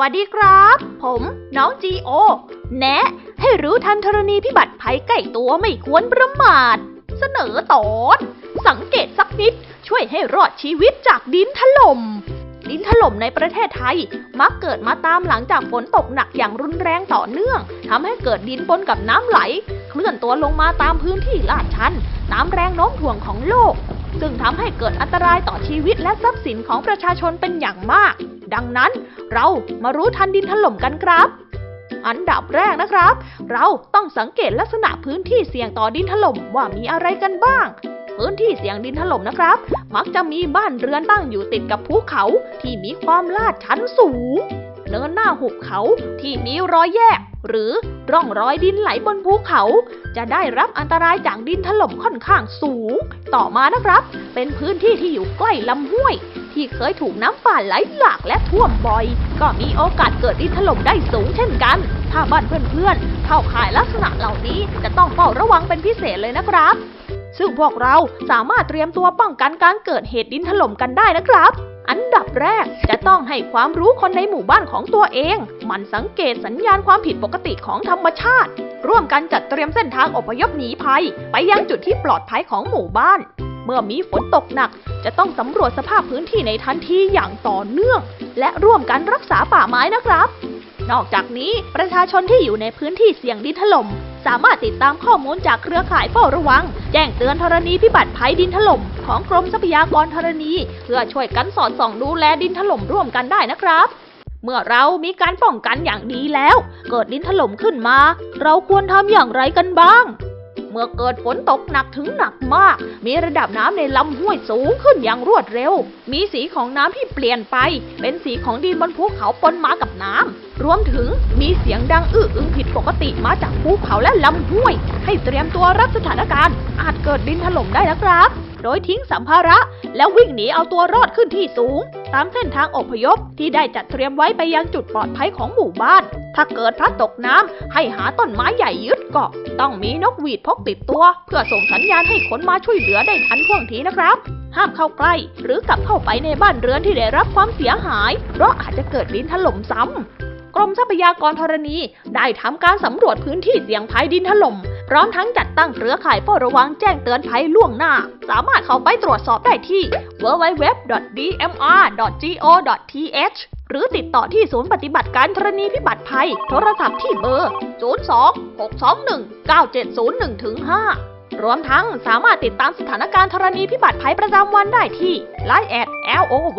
วัสดีครับ ผมน้องจีโอ แนะ ให้รู้ทันธรณีพิบัติภัยใกล้ตัวไม่ควรประมาท เสนอตอนสังเกตสักนิด ช่วยให้รอดชีวิตจากดินถล่มดินถล่มในประเทศไทย มักเกิดมาตามหลังจากฝนตกหนักอย่างรุนแรงต่อเนื่องทำให้เกิดดินปนกับน้ำไหล เคลื่อนตัวลงมาตามพื้นที่ลาดชันตามแรงโน้มถ่วงของโลก ซึ่งทำให้เกิดอันตรายต่อชีวิตและทรัพย์สินของประชาชนเป็นอย่างมาก ดังนั้นเรามารู้ทันดินถล่มกันครับ อันดับแรกนะครับ เราต้องสังเกตลักษณะพื้นที่เสี่ยงต่อดินถล่มว่ามีอะไรกันบ้าง พื้นที่เสี่ยงดินถล่มนะครับ มักจะมีบ้านเรือนตั้งอยู่ติดกับภูเขาที่มีความลาดชันสูงเนินหน้าหุบเขาที่มีรอยแยก หรือร่องรอยดินไหลบนภูเขา จะได้รับอันตรายจากดินถล่มค่อนข้างสูง ต่อมานะครับ เป็นพื้นที่ที่อยู่ใกล้ลำห้วย ที่เคยถูกน้ำป่าไหลหลากและท่วมบ่อย ก็มีโอกาสเกิดดินถล่มได้สูงเช่นกัน ถ้าบ้านเพื่อนๆ เข้าข่ายลักษณะเหล่านี้จะต้องเฝ้าระวังเป็นพิเศษเลยนะครับ ซึ่งพวกเราสามารถเตรียมตัวป้องกันการเกิดเหตุดินถล่มกันได้นะครับ อันดับแรกจะต้องให้ความรู้คนในหมู่บ้านของตัวเอง มันสังเกตสัญญาณความผิดปกติของธรรมชาติ ร่วมกันจัดเตรียมเส้นทางอพยพหนีภัย ไปยังจุดที่ปลอดภัยของหมู่บ้าน เมื่อมีฝนตกหนัก จะต้องสำรวจสภาพพื้นที่ในทันทีอย่างต่อเนื่อง และร่วมกันรักษาป่าไม้นะครับ นอกจากนี้ประชาชนที่อยู่ในพื้นที่เสี่ยงดินถล่ม สามารถติดตามข้อมูลจากเครือข่ายเฝ้าระวัง แจ้งเตือนธรณีพิบัติภัยดินถล่มของกรมทรัพยากรธรณี เพื่อช่วยกันสอดส่องดูแลดินถล่มร่วมกันได้นะครับเมื่อเรามีการป้องกันอย่างดีแล้ว เกิดดินถล่มขึ้นมา เราควรทำอย่างไรกันบ้าง เมื่อเกิดฝนตกหนักถึงหนักมาก มีระดับน้ำในลำห้วยสูงขึ้นอย่างรวดเร็ว มีสีของน้ำที่เปลี่ยนไป เป็นสีของดินบนภูเขาปนมากับน้ำ รวมถึงมีเสียงดังอื้ออึงผิดปกติมาจากภูเขาและลำห้วย ให้เตรียมตัวรับสถานการณ์ อาจเกิดดินถล่มได้นะครับ โดยทิ้งสัมภาระ แล้ววิ่งหนีเอาตัวรอดขึ้นที่สูง ตามเส้นทางอพยพที่ได้จัดเตรียมไว้ไปยังจุดปลอดภัยของหมู่บ้าน ถ้าเกิดพลัดตกน้ำให้หาต้นไม้ใหญ่ยึดเกาะ ต้องมีนกหวีดพกติดตัว เพื่อส่งสัญญาณให้คนมาช่วยเหลือได้ทันท่วงทีนะครับห้ามเข้าใกล้ หรือกลับเข้าไปในบ้านเรือนที่ได้รับความเสียหาย เพราะอาจจะเกิดดินถล่มซ้ำกรมทรัพยากรธรณี ได้ทำการสำรวจพื้นที่เสี่ยงภัยดินถล่ม พร้อมทั้งจัดตั้งเครือข่ายเฝ้าระวังแจ้งเตือนภัยล่วงหน้า สามารถเข้าไปตรวจสอบได้ที่ www.dmr.go.th หรือติดต่อที่ศูนย์ปฏิบัติการธรณีพิบัติภัย โทรศัพท์ที่เบอร์ 02-621-9701-5รวมทั้งสามารถติดตามสถานการณ์ธรณีพิบัติภัยประจำวันได้ที่ Line at love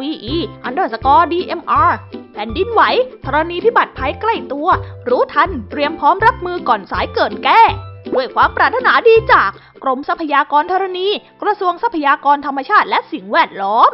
underscore dmr แผ่นดินไหว ธรณีพิบัติภัยใกล้ตัว รู้ทัน เตรียมพร้อมรับมือก่อนสายเกินแก้ ด้วยความปรารถนาดีจากกรมทรัพยากรธรณี กระทรวงทรัพยากรธรรมชาติและสิ่งแวดล้อม